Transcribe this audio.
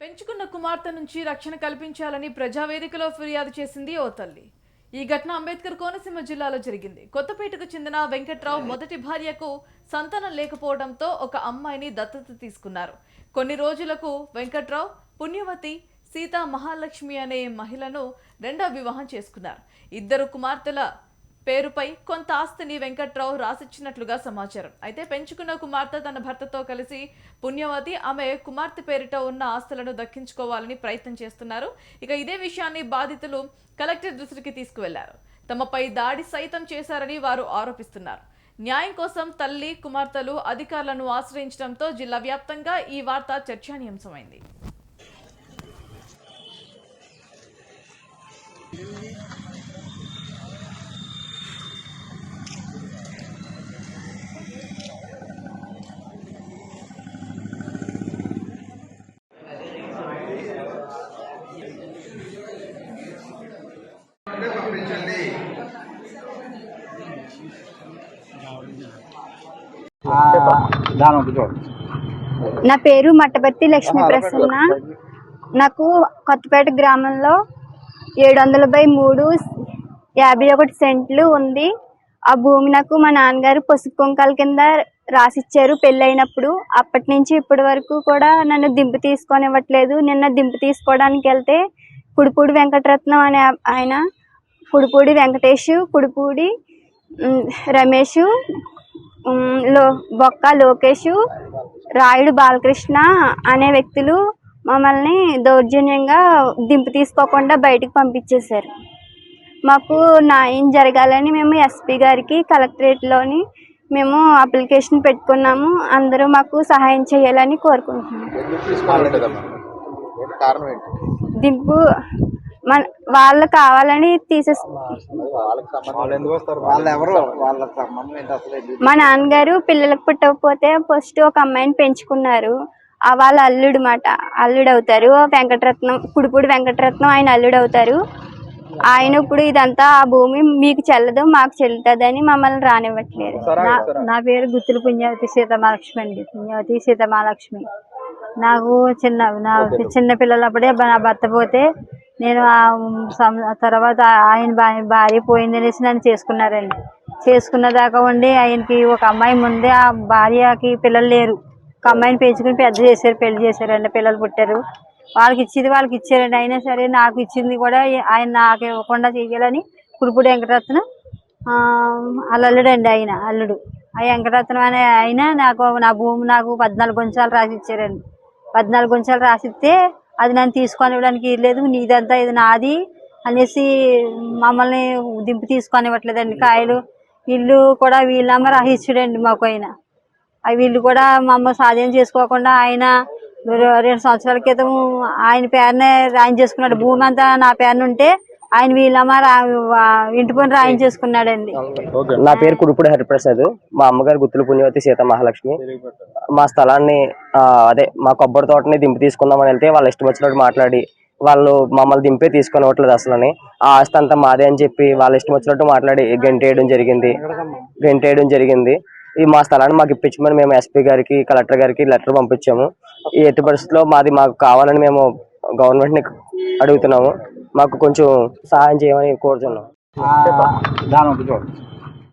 పెంచుకున్న కుమార్తె నుంచి రక్షణ కల్పించాలని ప్రజావేదికలో ఫిర్యాదు చేసింది ఓ తల్లి. ఈ ఘటన అంబేద్కర్ కోనసీమ జిల్లాలో జరిగింది. కొత్తపేటకు చెందిన వెంకట్రావు మొదటి భార్యకు సంతానం లేకపోవడంతో ఒక అమ్మాయిని దత్తత తీసుకున్నారు. కొన్ని రోజులకు వెంకట్రావు పుణ్యవతి సీతా మహాలక్ష్మి అనే మహిళను రెండో వివాహం చేసుకున్నారు. ఇద్దరు కుమార్తెల పేరుపై కొంత ఆస్తిని వెంకట్రావు రాసిచ్చినట్లుగా సమాచారం. అయితే పెంచుకున్న కుమార్తె తన భర్తతో కలిసి పుణ్యవతి ఆమె కుమార్తె పేరిట ఉన్న ఆస్తులను దక్కించుకోవాలని ప్రయత్నం చేస్తున్నారు. ఇక ఇదే విషయాన్ని బాధితులు కలెక్టర్ దృష్టికి తీసుకువెళ్ళారు. తమపై దాడి సైతం చేశారని వారు ఆరోపిస్తున్నారు. న్యాయం కోసం తల్లి కుమార్తెలు అధికారులను ఆశ్రయించడంతో జిల్లా వ్యాప్తంగా ఈ వార్త చర్చానీయాంశమైంది. నా పేరు మట్టపర్తి లక్ష్మీ ప్రసన్న. నాకు కొత్తపేట గ్రామంలో ఏడు వందల బై మూడు యాభై ఒకటి సెంట్లు ఉంది. ఆ భూమి నాకు మా నాన్నగారు పసుపు కుంకాల కింద రాసిచ్చారు పెళ్ళైనప్పుడు. అప్పటి నుంచి ఇప్పటి వరకు కూడా నన్ను దింపు తీసుకొనివ్వట్లేదు. నిన్న దింపు తీసుకోవడానికి వెళ్తే కుడిపూడి వెంకటరత్నం అనే ఆయన కుడిపూడి వెంకటేష్ కుడిపూడి ఉమ్, రమేష్లో బొక్క లోకేష్ రాయుడు బాలకృష్ణ అనే వ్యక్తులు మమ్మల్ని దౌర్జన్యంగా దింపు తీసుకోకుండా బయటికి పంపించేశారు. మాకు న్యాయం జరగాలని మేము ఎస్పీ గారికి కలెక్టరేట్లోని మేము అప్లికేషన్ పెట్టుకున్నాము. అందరూ మాకు సహాయం చేయాలని కోరుకుంటున్నాము దింపు మన వాళ్ళు కావాలని తీసేస్ వాళ్ళకి సంబంధం వాళ్ళు ఎందుకు వస్తారు? వాళ్ళు ఎవరు? వాళ్ళ సంబంధం ఏంటి అసలు? ఏంటి? మా నాన్నగారు పిల్లలకు పుట్టకపోతే ఫస్ట్ ఒక అమ్మాయిని పెంచుకున్నారు. ఆ వాళ్ళ అల్లుడు మాట అల్లుడు అవుతారు వెంకటరత్నం కుడిపూడి వెంకటరత్నం ఆయన అల్లుడు అవుతారు ఆయన ఇప్పుడు ఇదంతా ఆ భూమి మీకు చెల్లదు మాకు చెల్లుతుందని మమ్మల్ని రానివ్వట్లేదు. నా- నా పేరు గుత్తుల పుణ్యవతి సీతమహాలక్ష్మి అండి. పుణ్యవతి సీతమహాలక్ష్మి. నాకు చిన్న నా చిన్న పిల్లలప్పుడే నా భర్త పోతే నేను తర్వాత ఆయన భార్య భార్య పోయిందనేసి నన్ను చేసుకున్నారండి. చేసుకున్న దాకా ఉండి ఆయనకి ఒక అమ్మాయి ముందే ఆ భార్యకి పిల్లలు లేరు. ఒక అమ్మాయిని పెంచుకుని పెద్ద చేశారు పెళ్ళి చేశారండి. పిల్లలు పుట్టారు. వాళ్ళకి ఇచ్చింది వాళ్ళకి ఇచ్చారండి. అయినా సరే నాకు ఇచ్చింది కూడా ఆయన నాకు ఇవ్వకుండా చేయాలని కుడిపూడి వెంకటరత్నం ఆ, వాళ్ళ అల్లుడు అండి ఆయన అల్లుడు. ఆ వెంకటరత్నం అనే ఆయన నాకు నా భూమి నాకు పద్నాలుగు గుంచాలు రాసి ఇచ్చారండి పద్నాలుగు గుంచాలు రాసిస్తే అది నన్ను తీసుకొని ఇవ్వడానికి లేదు నీదంతా ఇది నాది అనేసి మమ్మల్ని దింపు తీసుకొని ఇవ్వట్లేదండి కాయలు ఇల్లు కూడా వీళ్ళమ్మ రాసిచ్చాడండి మాకు ఆయన. వీళ్ళు కూడా మమ్మల్ని స్వాధీనం చేసుకోకుండా ఆయన రెండు సంవత్సరాల క్రితం ఆయన పేరునే రాయం చేసుకున్నాడు భూమి అంతా నా పేరున ఉంటే ఆయన వీళ్ళమ్మ ఇంటి పని రాయించేసుకున్నాడండి. నా పేరు కుడుపుడు హరిప్రసాద్. మా అమ్మగారు గుత్తుల పుణ్యవతి సీత మహాలక్ష్మి. మా స్థలాన్ని అదే మా కొబ్బరి తోటని దింపి తీసుకుందామని వెళ్తే వాళ్ళ ఇష్టం వచ్చినట్టు మాట్లాడి వాళ్ళు మమ్మల్ని దింపే తీసుకొని ఇవ్వట్లేదు అసలని. ఆ ఆస్తి అంతా మాదే అని చెప్పి వాళ్ళ ఇష్టం వచ్చినట్టు మాట్లాడి గెంటేయడం జరిగింది. గెంటేయడం జరిగింది. ఈ మా స్థలాన్ని మాకు ఇప్పించమని మేము ఎస్పీ గారికి కలెక్టర్ గారికి లెటర్ పంపించాము. ఈ ఎట్టి పరిస్థితుల్లో మాది మాకు కావాలని మేము గవర్నమెంట్ని అడుగుతున్నాము. మాకు కొంచెం సహాయం చేయమని కోరుతున్నాం. దాని